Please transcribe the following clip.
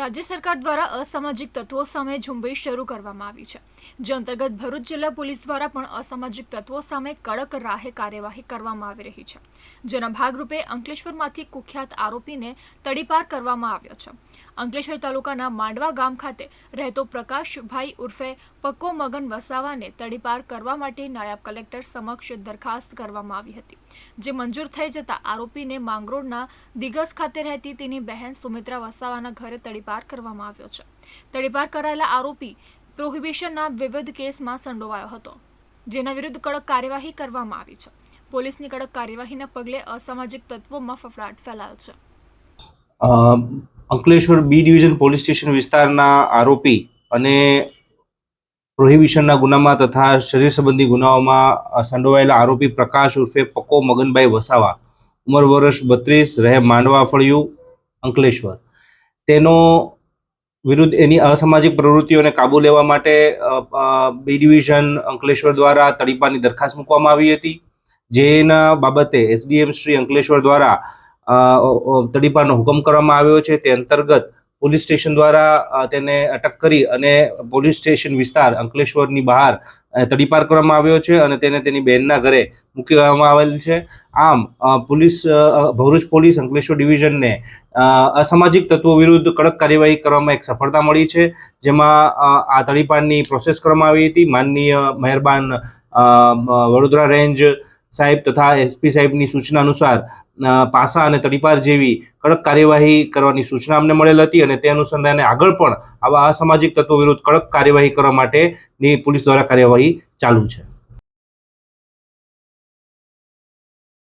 રાજ્ય સરકાર દ્વારા અસામાજિક તત્વો સામે ઝુંબેશ શરૂ કરવામાં આવી છે. જે અંતર્ગત ભરૂચ જિલ્લા પોલીસ દ્વારા પણ અસામાજિક તત્વો સામે કડક રાહે કાર્યવાહી કરવામાં આવી રહી છે. જેના ભાગરૂપે અંકલેશ્વરમાંથી કુખ્યાત આરોપીને તડીપાર કરવામાં આવ્યો છે. અંકલેશ્વર તાલુકાના માંડવા ગામ ખાતે રહેતો પ્રકાશભાઈ ઉર્ફે પક્કો મગન વસાવાને તડીપાર કરવા માટે નાયબ કલેક્ટર સમક્ષ દરખાસ્ત કરવામાં આવી હતી. જે મંજૂર થઈ જતા આરોપીને માંગરોળના દિગસ ખાતે રહેતી તેની બહેન સુમિત્રા વસાવાના ઘરે તડીપાર કરવામાં આવ્યો છે. તડીપાર કરાયેલા આરોપી પ્રોહિબિશનના વિવિધ કેસમાં સંડોવાયો હતો, જેના વિરુદ્ધ કડક કાર્યવાહી કરવામાં આવી છે. પોલીસની કડક કાર્યવાહીના પગલે અસામાજિક તત્વોમાં ફફડાટ ફેલાયો છે. Ankleshwar B division police station વિસ્તારના આરોપી અને પ્રોહિબિશનના ગુનામાં તથા શરીર સંબંધી ગુનાઓમાં સંડોવાયેલા આરોપી પ્રકાશ ઉર્ફે પકો મગનભાઈ વસાવા. ઉંમર વર્ષ બત્રીસ, રહે માંડવા ફળિયું, અંકલેશ્વર. તેનો વિરુદ્ધ એની અસામાજિક પ્રવૃત્તિઓને કાબૂ લેવા માટે બી ડિવિઝન, અંકલેશ્વર દ્વારા તડીપાની દરખાસ્ત મૂકવામાં આવી હતી. જેના બાબતે એસડીએમ શ્રી અંકલેશ્વર દ્વારા તડીપાનો હુકમ કરવામાં આવ્યો છે. તે અંતર્ગત પોલીસ સ્ટેશન દ્વારા તેને અટક કરી અને પોલીસ સ્ટેશન વિસ્તાર અંકલેશ્વરની બહાર તડીપાર કરવામાં આવ્યો છે અને તેને તેની બહેનના ઘરે મૂકી દેવામાં આવેલ છે. આમ પોલીસ ભરૂચ પોલીસ અંકલેશ્વર ડિવિઝનને અસામાજિક તત્વો વિરુદ્ધ કડક કાર્યવાહી કરવામાં એક સફળતા મળી છે, જેમાં આ તડીપારની પ્રોસેસ કરવામાં આવી હતી. માનનીય મહેરબાન વડોદરા રેન્જ સાહેબ તથા એસપી સાહેબની સૂચના અનુસાર પાસા અને તડીપાર જેવી કડક કાર્યવાહી કરવાની સૂચના અમને મળેલ હતી અને તે અનુસંધાને આગળ પણ આવા અસામાજિક તત્વો વિરુદ્ધ કડક કાર્યવાહી કરવા માટેની પોલીસ દ્વારા કાર્યવાહી ચાલુ છે.